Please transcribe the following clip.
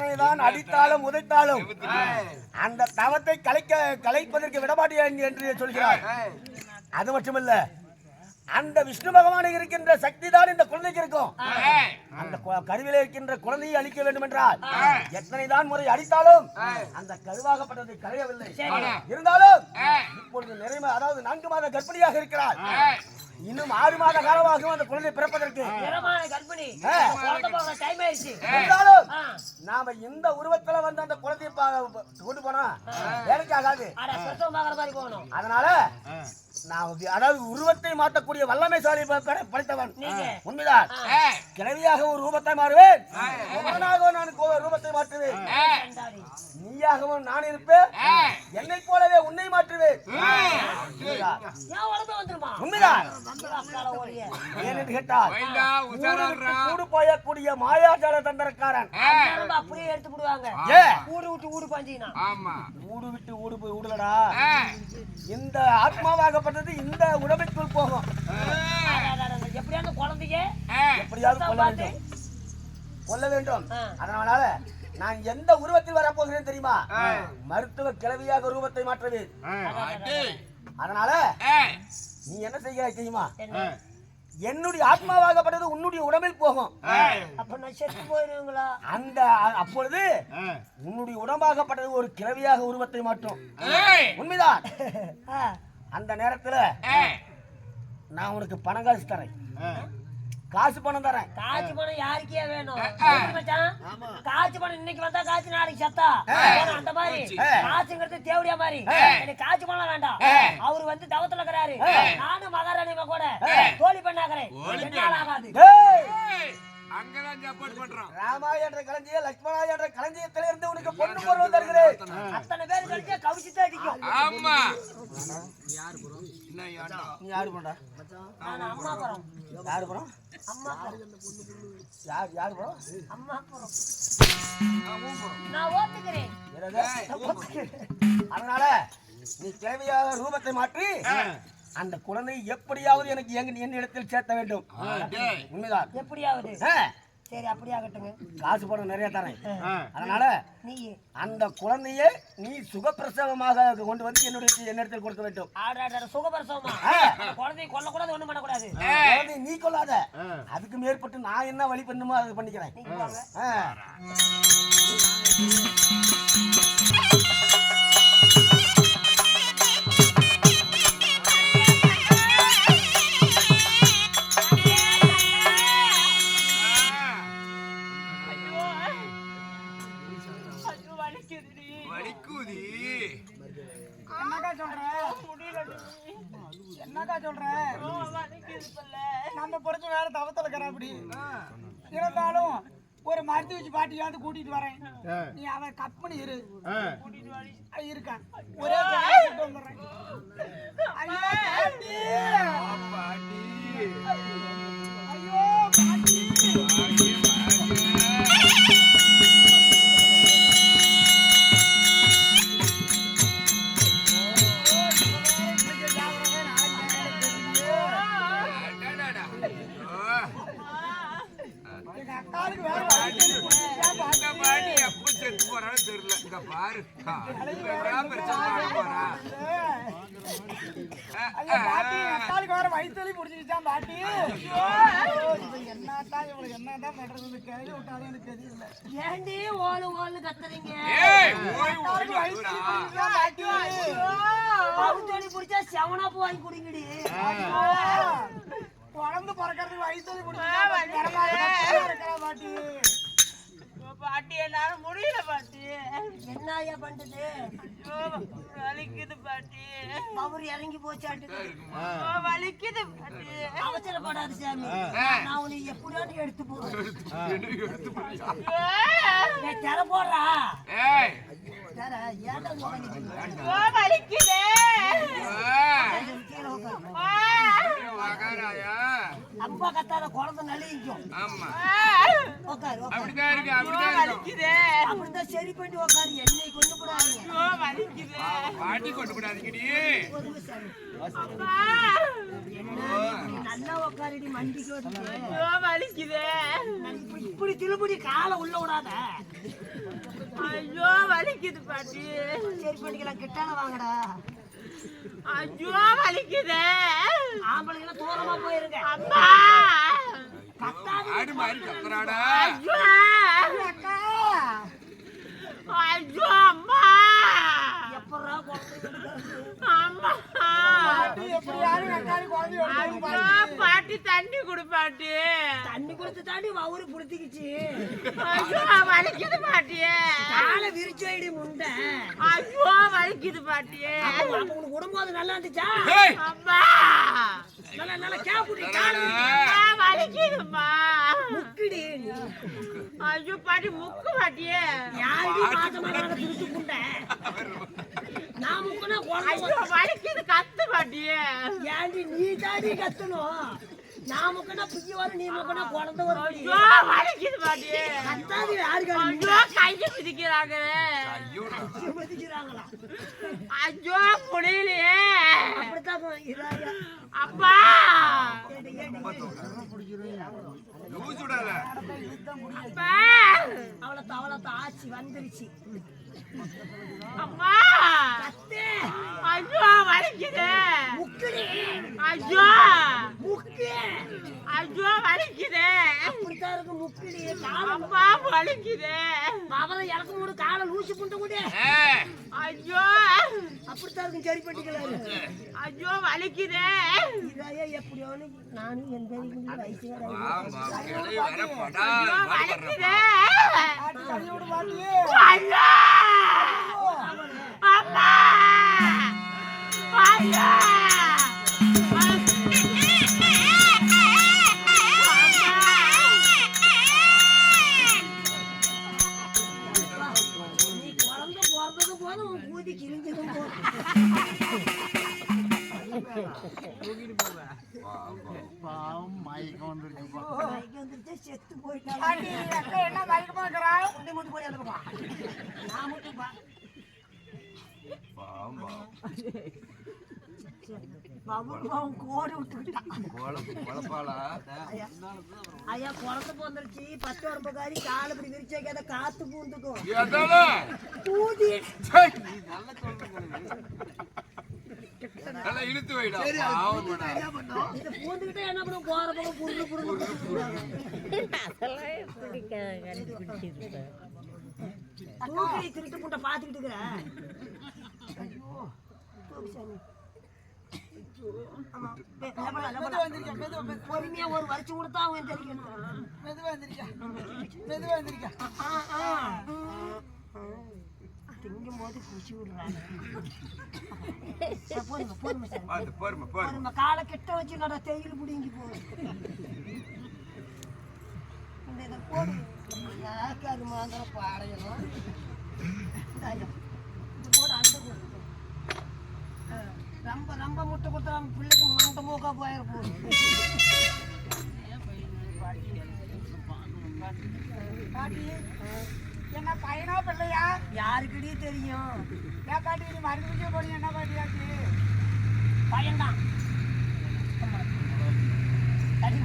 எத்தனை தான் அடித்தாலும் உதைத்தாலும் அந்த தவத்தை கலைக்க கலைப்பதற்கு விடமாட்டேன் என்று சொல்கிறார். அது மட்டுமல்ல அந்த விஷ்ணு பகவான் இருக்கின்ற சக்தி தான் இந்த குழந்தைக்கு இருக்கும். அந்த கருவிலே இருக்கின்ற குழந்தையை அழிக்க வேண்டும் என்றால் எத்தனை தான் முறை அடித்தாலும் அந்த கருவாகப்பட்டதை களையவில்லை இருந்தாலும் இப்பொழுது நிறைய அதாவது நான்கு மாத கர்ப்பிணியாக இருக்கிறார். இன்னும் ஆறு மாத காலமாகும் அந்த குழந்தை பிறப்பதற்கு நாம இந்த உருவத்துல வந்து அந்த குழந்தையை கொண்டு போனா வேலைக்கு ஆகாது. அதனால நான் அதாவது உருவத்தை மாற்றக்கூடிய வல்லமைசாலி படைத்தவன். உண்மைதான். கிழவியாக ஒரு ரூபத்தை மாறுவேன். நான் ரூபத்தை மாற்றுவேன். நீயாகவும் நான் இருப்பேன். என்னை போலவே உன்னை மாற்றுவேன். உண்மைதான். ஏன் என்று கேட்டால் கூடு போயக்கூடிய மாயாஜால தந்திரக்காரன். அப்படியே எடுத்து விடுவாங்க ஏ ஊடு விட்டு ஊடு பாஞ்சினா ஆமா. ஊடு விட்டு ஊடு போய் ஊடலடா. இந்த ஆத்மாவாகப்பட்டது இந்த உடம்புக்குள் போகும் எப்படியா அந்த குழந்தைங்க ஆ. எப்படியாவது கொல்ல. வேண்டும் கொல்ல வேண்டும். அதனால நான் எந்த உருவத்தில் வரப்போகிறேன் தெரியுமா மருத்துவ கிளவியாக ரூபத்தை மாற்றுவேன். அதனால. நீ என்ன செய்கிறாய் தெரியுமா என்னுடைய ஆத்மாவாகப்பட்டது உன்னுடைய உடம்பில் போகும். அப்ப நான் செத்து போயிருவீங்களா? அந்த அப்பொழுது உன்னுடைய உடம்பாகப்பட்டது ஒரு கிளவியாக உருவத்தை மாற்றும். உண்மைதான். அந்த நேரத்துல. நான் உனக்கு பணம் காசு தரேன். காசு பணம் தரேன். காய்ச்சி பணம் யாருக்கே வேணும்? காய்ச்சி பணம் இன்னைக்கு வந்தா காய்ச்சி நாளைக்கு சத்தா? அந்த மாதிரி. காய்ச்சுங்கிறது தேவடியா மாதிரி. எனக்கு காய்ச்சி பணம் வேண்டாம். அவரு வந்து தவத்துல இருக்கிறாரு. நானும் மகாராணி கூட தோழி பண்ணாக்கிறேன் என்னால ஆகாது. அங்கதான் சப்போர்ட் பண்றோம். ராமா என்ற களஞ்சிய லட்சுமணா என்ற களஞ்சியத்தில இருந்து உனக்கு பொண்ணு பொருள் தருகிறேன். அத்தனை பேர் கழிச்சு அடிக்கும் ஆமா. என்ன யாரு பண்ற நான் அம்மா போறோம். யாரு அம்மா போறோம். யார் யாரு அம்மா போறோம். நான் ஓத்துக்கிறேன். அதனால நீ தேவையாக ரூபத்தை மாற்றி அந்த குழந்தை எப்படியாவது எனக்கு எங்க என் இடத்தில் சேர்த்த வேண்டும்? டேய். உண்மைதான். எப்படியாவது? ஆ, சரி அப்படி ஆகட்டுங்க காசு பணம் நிறைய தரேன். அதனால நீ அந்த குழந்தையை நீ சுகப்பிரசவமாக கொண்டு வந்து என்னுடைய என்னிடத்தில் கொடுக்க வேண்டும். ஆடாட சுகபரசவமா குழந்தைய கொல்லக்கூடாது ஒண்ணும் பண்ணக்கூடாது. குழந்தை நீ கொள்ளாத அதுக்கு மேற்பட்டு நான் என்ன வழி பண்ணுமோ அதை பண்ணிக்கிறேன். வலிக்குதி என்னக்கா சொல்ற? என்னக்கா சொல்ற? நம்ம பொறுத்த வேற தவத்துல இருக்கிற அப்படி. இருந்தாலும் ஒரு மருத்துவ வச்சு பாட்டியாவது கூட்டிட்டு வரேன். நீ அவன் கப்பனி இரு. அஹ் இருக்கான் ஒரே. ஐயோ பாட்டி. அக்காளுக்கு வேற வயிற்றுலி புடிச்சிருச்சான் பாட்டி? என்னதான் இவளுக்கு என்னதான் பண்றதுன்னு கேள்வி விட்டாலும் எனக்கு தெரியல. ஏண்டி ஓலு ஓலு கத்துறீங்க? ஏய் ஓய் அக்காளுக்கு ஓய் வயிற்றுலி பிடிச்சா செவனாப்பு வாங்கி குடிங்கடி. குழந்தை பிறக்கிறதுக்கு வயிற்றுலி இருக்கிறா பாட்டி? பாட்டி என்னால முடியல பாட்டி. என்ன ஐயா பண்றது வலிக்குது பாட்டி. அவர் இறங்கி போச்சாட்டு வலிக்குது பாட்டி. அவசரப்படாது சாமி. நான் உன்னை எப்படியாவது எடுத்து போறேன். ஏய், திற போடுறா. வலிக்குதே. அப்பா கத்தாத குழந்தை நலிக்கும். ஆமா. உட்காரு அப்படிதான் இருக்கு அப்படிதான் இருக்கு வலிக்குதே. அப்படிதான் சரி பண்ணி உட்காரு என்னை கொண்டு போடாதீங்க. வலிக்குதே. பாட்டி கொண்டு நல்லா உட்காருடி மண்டிக்கு வலிக்குதே. இப்படி திருப்படி காலை உள்ள விடாத. ஐயோ வலிக்குது பாட்டி. சரி பண்ணிக்கலாம் கிட்டால வாங்கடா. ஐயோ வலிக்குதே. ஆம்பளைங்க தூரமா போயிருங்க. அம்மா. ஆடு மாதிரி கத்துறாடா. ஐயோ. ஐயோ அம்மா. குழந்தை அம்மா. எப்படி பாட்டி தண்ணி கொடு பாட்டி. தண்ணி கொடுத்து தாண்டி வவுறு புடுத்திக்கிச்சு ஐயோ வலிக்குது பாட்டி காலை விரிச்சோடி முண்டை. ஐயோ வலிக்குது பாட்டி அப்ப உனக்கு உடம்போது நல்லா இருந்துச்சா? அம்மா. நல்லா நல்லா கேப்புடி வலிக்குதும்மா. முக்கிடி. ஐயோ பாட்டி முக்கு பாட்டியே. யாருடி மாசமான திருட்டு முண்டை? நான் முக்கனா ஐயோ வலிக்குது கத்து பாட்டியே. ஏன்டி நீ தாடி கத்தணும்? நான் முக்கனா பிஞ்சு வர நீ முக்கனா குழந்தை வரும் ஐயோ வலிக்குது பாட்டியே. கத்தாது யாருக்கு ஐயோ கையை பிடிக்கிறாங்களே. ஐயோ. மதிக்கிறாங்களா ஐயோ முடியலையே. அப்படித்தான் அப்பா. அப்பா. அவளை தவளை ஆச்சி வந்துருச்சு. அம்மா ஐயோ வலிக்குது. ஐயோ வலிக்குது காலம் அம்மா வலிக்குது. அவளை இறக்க மூடு காலை லூசி புண்ட கூட. ஏய் ஐயோ. அப்படித்தான் இருக்கும் சரி பண்ணிக்கலாம் ஐயோ வலிக்குது. இதாயா எப்படியோன்னு நானும் வயசு படா ஐயோ மாதிரி வலிக்குது. ஐயோ. அம்மா ஐயோ. மயக்கம் வந்துருச்சு, செத்து போயிட்டாங்க என்ன மயக்கமா இருக்கிறா? போய். நான் கோடு ஐயா, குழந்தை பத்து காலை இப்படி விரிச்சு வைக்காத காத்து பூந்துக்கும். நல்லா இழுத்து வைடா. பூந்துக்கிட்டே என்ன பண்ணும்? போற பக்கம் திருட்டு புண்டை பாத்துக்கிட்டு இருக்கிற. ஐயோ, தூக்கு எந்திரிக்க மெதுவா மெது- பொறுமையா ஒரு வரிச்சு கொடுத்தா அவன் தெரிக்கணும் மெதுவா எந்திரிக்க மெதுவா எந்திரிக்க திங்கும் போது குச்சி விடுறாங்க. சார் பாருமா பாரு நம்ம காலை கிட்ட வச்சு நட தேயில் பிடிங்கி இந்த இதை போடு. யாருக்கு அது மாந்திர பாடையெல்லாம் இது போடு அந்த ஆ, ரொம்ப ரொம்ப முட்டை கொடுத்தா நம்ம பிள்ளைக்கு மண்டை மூக்கா போயிட போகுது. பாட்டி. என்ன பையனா பிள்ளையா? யாருக்கிட்டே தெரியும்? ஏன் பாட்டி நீ மருந்து குடிக்க போனீங்க என்ன பாட்டியாச்சு? பையன்தான். ஆமா. தண்ணி